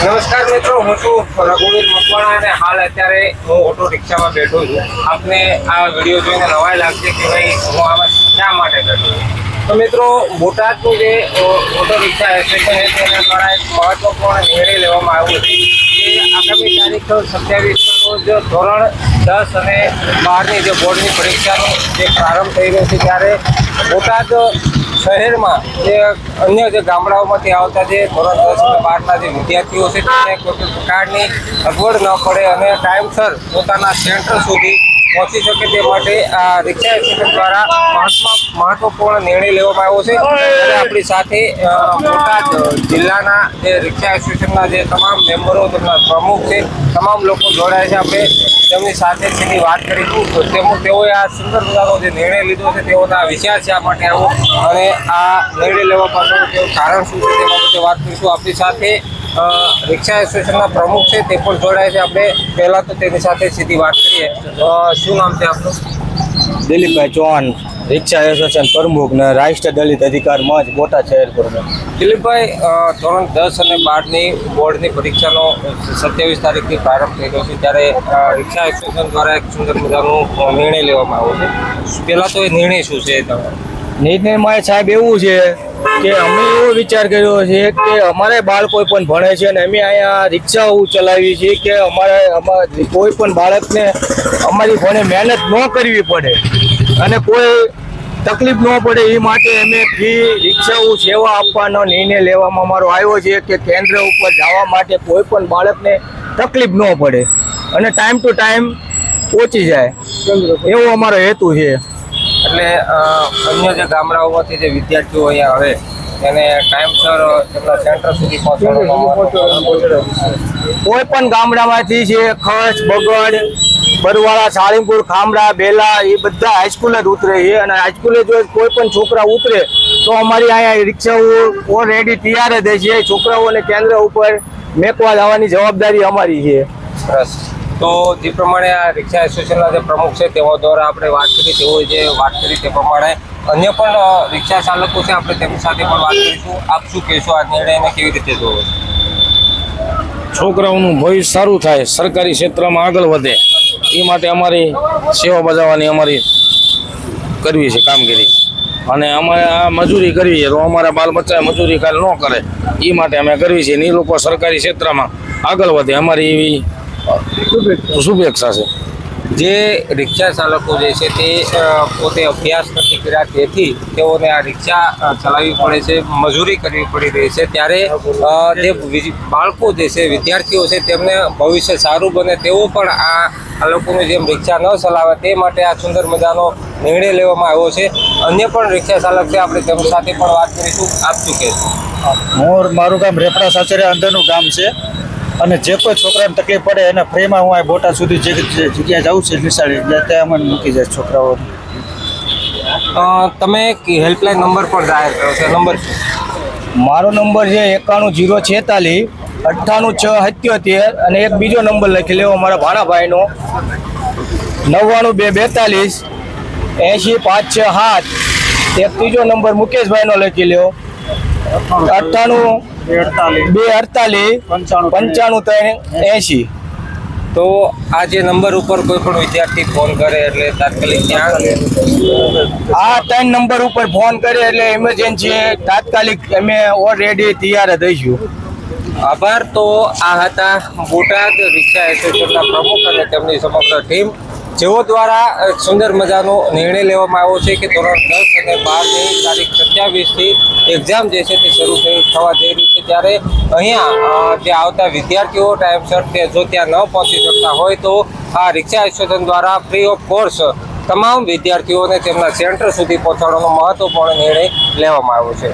નમસ્કાર મિત્રો, હું છું રઘુવીર મકવાણા અને હાલ અત્યારે હું ઓટો રિક્ષામાં બેઠો છું. આપને આ વીડિયો જોઈને નવાઈ લાગશે કે ભાઈ હું આવા શા માટે બેઠો તો મિત્રો, બોટાદનું જે ઓટો રિક્ષા એસોસિએશન છે તેના દ્વારા એક મહત્વપૂર્ણ નિર્ણય લેવામાં આવ્યો છે કે આગામી તારીખ સત્યાવીસ રોજ ધોરણ દસ અને બારની જે બોર્ડની પરીક્ષાનો જે પ્રારંભ થઈ રહ્યો છે, ત્યારે બોટાદ શહેરમાં જે અન્ય જે ગામડાઓમાંથી આવતા જે ધોરણ દસ બારના જે વિદ્યાર્થીઓ છે તેને કોઈ પ્રકારની અગવડ ન પડે અને ટાઈમસર પોતાના સેન્ટર સુધી પહોંચી શકે તે માટે આ રિક્ષા એસોસિએશન દ્વારા મહત્વ મહત્વપૂર્ણ નિર્ણય લેવામાં આવ્યો છે. અને આપણી સાથે બોટાદ જિલ્લાના જે રિક્ષા એસોસિએશનના જે તમામ મેમ્બરો તેમના પ્રમુખ છે, તમામ લોકો જોડાય છે. આપણે તેમની સાથે તેની વાત કરીશું તેમજ તેઓએ આ સુંદર મજાનો જે નિર્ણય લીધો છે, તેઓના વિચાર છે આ માટે આવો. અને આ નિર્ણય લેવા પાછળનું તેનું કારણ શું છે તે બાબતે વાત કરીશું. આપણી સાથે રિક્ષા એસોસિએશનના પ્રમુખ છે તે પણ જોડાય છે. આપણે પહેલાં તો તેની સાથે સીધી વાત કરીએ. શું નામ છે આપનું? દિલીપભાઈ ચૌહાણ રિક્ષા એસોસિએશન પ્રમુખ ને રાષ્ટ્ર દલિત અધિકાર મંચ બોટાદ શહેર પ્રમુખ. દિલીપભાઈ ધોરણ દસ અને બારની બોર્ડની પરીક્ષાનો સત્યાવીસ તારીખથી પ્રારંભ થઈ ગયો છે. ત્યારે રિક્ષા એસોસિએશન દ્વારા એક સુંદર મજાનો નિર્ણય લેવામાં આવ્યો છે. પહેલાં તો એ નિર્ણય શું છે તમારો? નિર્ણયમાં સાહેબ એવું છે કે અમે એવો વિચાર કર્યો છે કે અમારે બાળકો પણ ભણે છે અને અમે અહીંયા રિક્ષાઓ ચલાવી છીએ કે અમારે અમારે કોઈ પણ બાળકને અમારી ભણે મહેનત ન કરવી પડે અને કોઈ તકલીફ ન પડે એ માટે અમે ફ્રી રિક્ષાઓ સેવા આપવાનો નિર્ણય લેવામાં અમારો આવ્યો છે કે કેન્દ્ર ઉપર જવા માટે કોઈ પણ બાળકને તકલીફ ન પડે અને ટાઈમ ટુ ટાઈમ પહોંચી જાય. એવો અમારો હેતુ છે. એટલે અન્ય જે ગામડાઓમાંથી જે વિદ્યાર્થીઓ અહીંયા આવે એને ટાઈમસર તેમના સેન્ટર સુધી કોઈ પણ ગામડામાંથી છે ખર્ચ બગડ બરવાળા સાળીમપુર ખામડા બેલા એ બધા હાઈસ્કૂલ જ ઉતરે છે. અને હાઈસ્કૂલે જો કોઈ પણ છોકરા ઉતરે તો અમારી અહીંયા રિક્ષાઓ ઓલરેડી તૈયાર જ છે. છોકરાઓને કેન્દ્ર ઉપર મેકવા જવાની જવાબદારી અમારી છે. સરસ. તો જે પ્રમાણે આ રિક્ષા એસોસિએશનના જે પ્રમુખ છે, તેઓ દ્વારા આપણે વાત કરી, તેઓએ જે વાત કરી તે પ્રમાણે અન્ય પણ રિક્ષા ચાલકો છે, આપણે તેમની સાથે પણ વાત કરીશું. આપ શું કહેશો આ નિર્ણયને કેવી રીતે જોવો? છોકરાઓનું ભવિષ્ય સારું થાય, સરકારી ક્ષેત્રમાં આગળ વધે. એ માટે અમારી સેવા બજાવવાની અમારી કરવી છે કામગીરી. અને અમારે આ મજૂરી કરવી છે, તો અમારા બાલ બચ્ચા મજૂરી કાલ ન કરે. એ માટે અમે કરવી છે અને એ લોકો સરકારી ક્ષેત્રમાં આગળ વધે. અમારી એવી શુભેચ્છા છે? જે રિક્ષા ચાલકો જે છે તે પોતે અભ્યાસ નથી કર્યા તેથી તેઓને આ રિક્ષા ચલાવવી પડે છે મજૂરી કરવી પડી રહી છે. ત્યારે જે બાળકો જે છે વિદ્યાર્થીઓ છે તેમને ભવિષ્ય સારું બને તેઓ પણ આ આ લોકોનું જેમ રિક્ષા ન ચલાવે તે માટે આ સુંદર મજાનો નિર્ણય લેવામાં આવ્યો છે. અન્ય પણ રિક્ષા ચાલક છે આપણે તેમની સાથે પણ વાત કરીશું. આપ શું કહેશો? મોર મારું ગામ રેપડા સાચરિયા અંદરનું ગામ છે. અને જે કોઈ છોકરાને તકલીફ પડે એને ફ્રીમાં હું આ બોટા સુધી જે જગ્યા જાઉં છે નિશાળી એટલે ત્યાં મને મૂકી જાય છોકરાઓ. તમે હેલ્પલાઇન નંબર પણ જાહેર કરો છો નંબર મારો નંબર છે એકાણું જીરો છેતાલીસ અઠ્ઠાણું છ સત્યોતેર અને એક બીજો નંબર લખી લેવો મારા ભાણાભાઈનો. નવ્વાણું બે બેતાલીસ એંશી પાંચ છ સાત. એક ત્રીજો નંબર મુકેશભાઈનો લખી લ્યો. અઠ્ઠાણું બે અડતાલીસ પંચાણું ત્રણ. એંશી. તો આ જે નંબર ઉપર કોઈ પણ વિદ્યાર્થી ફોન કરે એટલે તાત્કાલિક ત્યાં આ ત્રણ નંબર ઉપર ફોન કરે એટલે ઇમરજન્સી તાત્કાલિક અમે ઓલરેડી તૈયાર જ દઈશું આભાર. તો આ હતા બોટાદ રિક્ષા એસોસિએશનના પ્રમુખ અને તેમની સમગ્ર ટીમ જેઓ દ્વારા સુંદર મજાનો નિર્ણય લેવામાં આવ્યો છે કે ધોરણ દસ અને બારની તારીખ સત્યાવીસથી એક્ઝામ જે છે તે શરૂ થઈ થવા જઈ રહી છે. ત્યારે અહીંયા જે આવતા વિદ્યાર્થીઓ ટાઈમસર તે જો ત્યાં ન પહોંચી શકતા હોય તો આ રિક્ષા એસોસિએશન દ્વારા ફ્રી ઓફ કોર્સ તમામ વિદ્યાર્થીઓને તેમના સેન્ટર સુધી પહોંચાડવાનો મહત્વપૂર્ણ નિર્ણય લેવામાં આવ્યો છે.